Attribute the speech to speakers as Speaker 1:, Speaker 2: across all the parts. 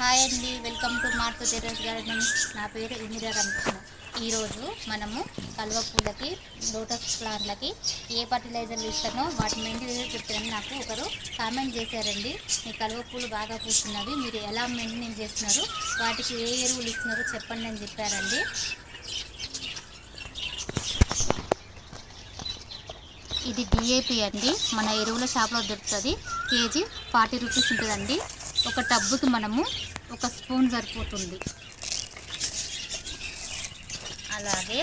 Speaker 1: Hi అండి welcome to Marpu terrace garden నా పేరు ఇందిరా రమకృష్ణ. ఈరోజు మనము కలువ పూలకి లోటస్ ప్లాంట్లకి ఏ ఫర్టిలైజర్లు ఇస్తానో వాటి మెయింటెనెన్స్ చెప్తారని నాకు ఒకరు కామెంట్ చేశారండి. మీ కలువ పూలు బాగా పూస్తున్నవి మీరు ఎలా మెయింటెనెన్స్ చేస్తున్నారు వాటికి ఏ ఎరువులు ఇస్తున్నారో చెప్పండి అని చెప్పారండి. ఇది డిఏపి అండి. మన ఎరువుల షాప్లో దొరుకుతుంది. కేజీ ఫార్టీ రూపీస్ ఉంటుందండి. ఒక టబ్బుకి మనము ఒక స్పూన్ సరిపోతుంది. అలాగే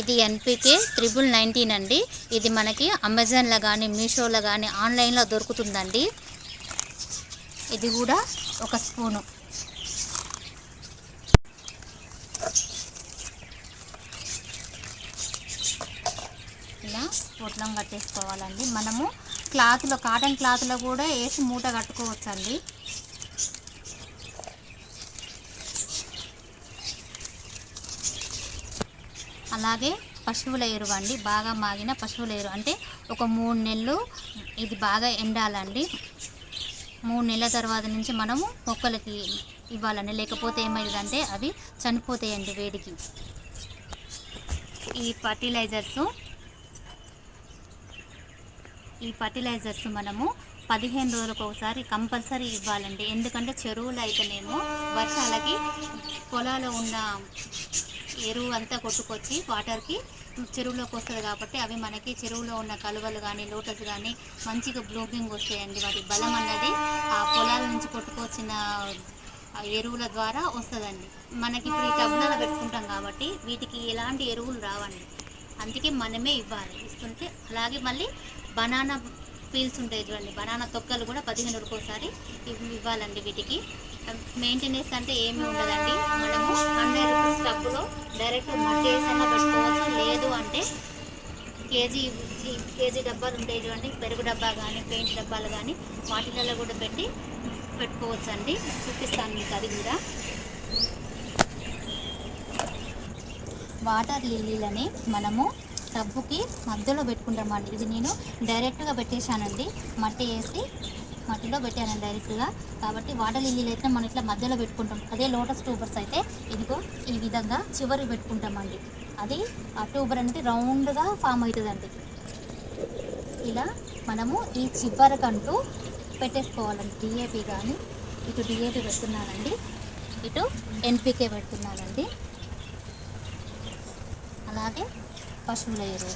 Speaker 1: ఇది ఎన్పికే త్రిబుల్ నైన్టీన్ అండి. ఇది మనకి అమెజాన్లో కానీ మీషోలో కానీ ఆన్లైన్లో దొరుకుతుందండి. ఇది కూడా ఒక స్పూను. ఇలా పొట్లం కట్టేసుకోవాలండి. మనము క్లాత్లో కాటన్ క్లాత్లో కూడా వేసి మూట కట్టుకోవచ్చండి. అలాగే పశువుల ఎరువు అండి. బాగా మాగిన పశువుల ఎరువు. అంటే ఒక మూడు నెలలు ఇది బాగా ఎండాలండి. మూడు నెలల తర్వాత నుంచి మనము మొక్కలకి ఇవ్వాలండి. లేకపోతే ఏమైందంటే అవి చనిపోతాయండి వేడికి. ఈ ఫర్టిలైజర్స్ ఈ ఫర్టిలైజర్స్ మనము పదిహేను రోజులకు ఒకసారి కంపల్సరీ ఇవ్వాలండి. ఎందుకంటే చెరువులు అయితేనేమో వర్షాలకి పొలాల్లో ఉన్న ఎరువు అంతా కొట్టుకొచ్చి వాటర్కి చెరువులోకి వస్తుంది కాబట్టి అవి మనకి చెరువులో ఉన్న కలువలు కానీ లోటస్ కానీ మంచిగా బ్లూమింగ్ వస్తాయండి. వాటి బలం అన్నది ఆ పొలాల నుంచి కొట్టుకొచ్చిన ఎరువుల ద్వారా వస్తుందండి. మనకి ఇప్పుడు ఈ టబ్లలో పెట్టుకుంటాం కాబట్టి వీటికి ఎలాంటి ఎరువులు రావండి. అందుకే మనమే ఇవ్వాలి. ఇస్తుంటే అలాగే మళ్ళీ బనానా పీల్స్ ఉంటాయి చూడండి. బనానా తొక్కలు కూడా పదిహేను ఒకసారి ఇవ్వాలండి వీటికి. మెయింటెనెన్స్ అంటే ఏమి ఉండదండి. మనము హండ్రెడ్ రూపీస్ టబ్బులో డైరెక్ట్ మట్టేసైనా పెట్టుకోవచ్చు? లేదు అంటే కేజీ కేజీ డబ్బాలు ఉంటాయి చూడండి. పెరుగు డబ్బా కానీ పెయింట్ డబ్బాలు కానీ వాటిలలో కూడా పెట్టి పెట్టుకోవచ్చు అండి చూపిస్తాను మీకు అది కూడా. వాటర్ లిల్లీలని మనము టబ్బుకి మధ్యలో పెట్టుకుంటామండి ఇది నేను డైరెక్ట్గా పెట్టేశానండి. మట్టి వేసి మట్టిలో పెట్టాను డైరెక్ట్గా. కాబట్టి వాటర్ లిల్లీలు అయితే మనం ఇట్లా మధ్యలో పెట్టుకుంటాం. అదే లోటస్ ట్యూబర్స్ అయితే ఇదిగో ఈ విధంగా చివరి పెట్టుకుంటామండి. అది ఆ ట్యూబర్ అనేది రౌండ్గా ఫామ్ అవుతుందండి. ఇలా మనము ఈ చివరికంటూ పెట్టేసుకోవాలండి. డిఏపి కానీ ఇటు డిఏపి పెడుతున్నానండి. ఇటు ఎన్పికే పెడుతున్నానండి. అంటే పశువుల ఎరువు.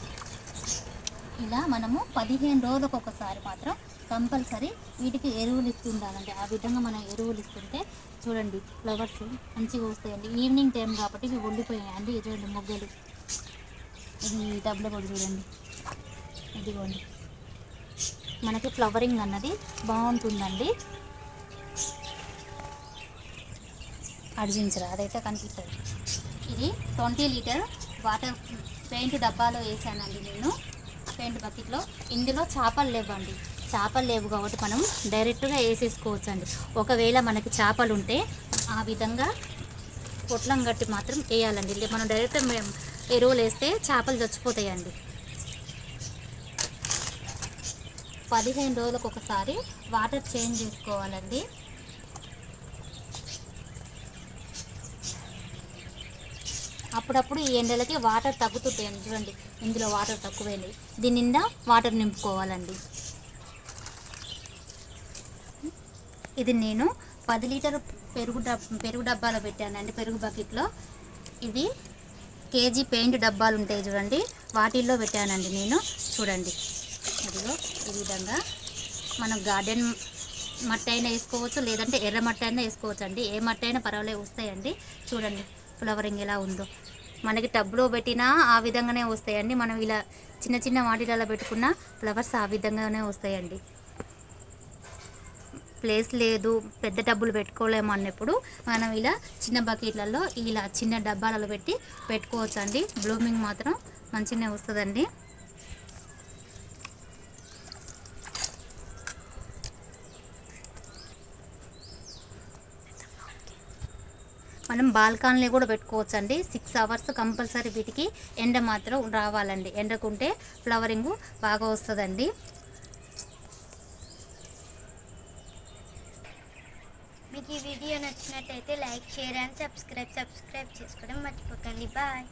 Speaker 1: ఇలా మనము పదిహేను రోజులకు ఒకసారి మాత్రం కంపల్సరీ వీటికి ఎరువులు ఇస్తుండాలండి. ఆ విధంగా మనం ఎరువులు ఇస్తుంటే చూడండి ఫ్లవర్స్ మంచిగా వస్తాయండి. ఈవినింగ్ టైం కాబట్టి ఇవి వండిపోయాయండి చూడండి మొగ్గలు. ఇది డబ్బులు కూడా చూడండి. ఇదిగోండి. మనకి ఫ్లవరింగ్ అన్నది బాగుంటుందండి. అర్జించరా అదైతే కనిపిస్తుంది. ఇది ట్వంటీ లీటర్ వాటర్ పెయింట్ డబ్బాలో వేసానండి నేను పెయింట్ బకెట్లో. ఇందులో చేపలు లేవండి. చేపలు లేవు కాబట్టి మనం డైరెక్ట్గా వేసేసుకోవచ్చు అండి ఒకవేళ మనకి చేపలు ఉంటే ఆ విధంగా పొట్లం గట్టి మాత్రం వేయాలండి. మనం డైరెక్ట్ మేము ఎరువులు వేస్తే చేపలు చచ్చిపోతాయండి. పదిహేను రోజులకు ఒకసారి వాటర్ చేంజ్ చేసుకోవాలండి. అప్పుడప్పుడు ఈ ఎండలకి వాటర్ తగ్గుతుంటాయండి చూడండి. ఇందులో వాటర్ తక్కువైంది. దీని నిండా వాటర్ నింపుకోవాలండి. ఇది నేను పది లీటర్ పెరుగు డబ్ పెరుగు డబ్బాలో పెట్టానండి. పెరుగు బకెట్లో ఇవి కేజీ పెయింట్ డబ్బాలు ఉంటాయి చూడండి. వాటిల్లో పెట్టానండి నేను. చూడండి. ఇదిగో ఈ విధంగా మనం గార్డెన్ మట్టి అయినా వేసుకోవచ్చు లేదంటే ఎర్ర మట్టి అయినా వేసుకోవచ్చు అండి ఏ మట్టి అయినా పర్వాలేదు వస్తాయండి. చూడండి. ఫ్లవరింగ్ ఎలా ఉందో. మనకి టబ్లో పెట్టినా ఆ విధంగానే వస్తాయండి. మనం ఇలా చిన్న చిన్న వాటిలలో పెట్టుకున్న ఫ్లవర్స్ ఆ విధంగానే వస్తాయండి. ప్లేస్ లేదు పెద్ద డబ్బులు పెట్టుకోలేము అన్నప్పుడు మనం ఇలా చిన్న బకెట్లలో ఇలా చిన్న డబ్బాలలో పెట్టి పెట్టుకోవచ్చు అండి బ్లూమింగ్ మాత్రం మంచిగానే వస్తుందండి. మనం బాల్కాన్లో కూడా పెట్టుకోవచ్చు అండి సిక్స్ అవర్స్ కంపల్సరీ వీటికి ఎండ మాత్రం రావాలండి. ఎండకుంటే ఫ్లవరింగ్ బాగా వస్తుందండి.
Speaker 2: మీకు ఈ వీడియో నచ్చినట్టయితే like share and subscribe subscribe చేసుకోవడం మర్చిపోకండి. బాయ్.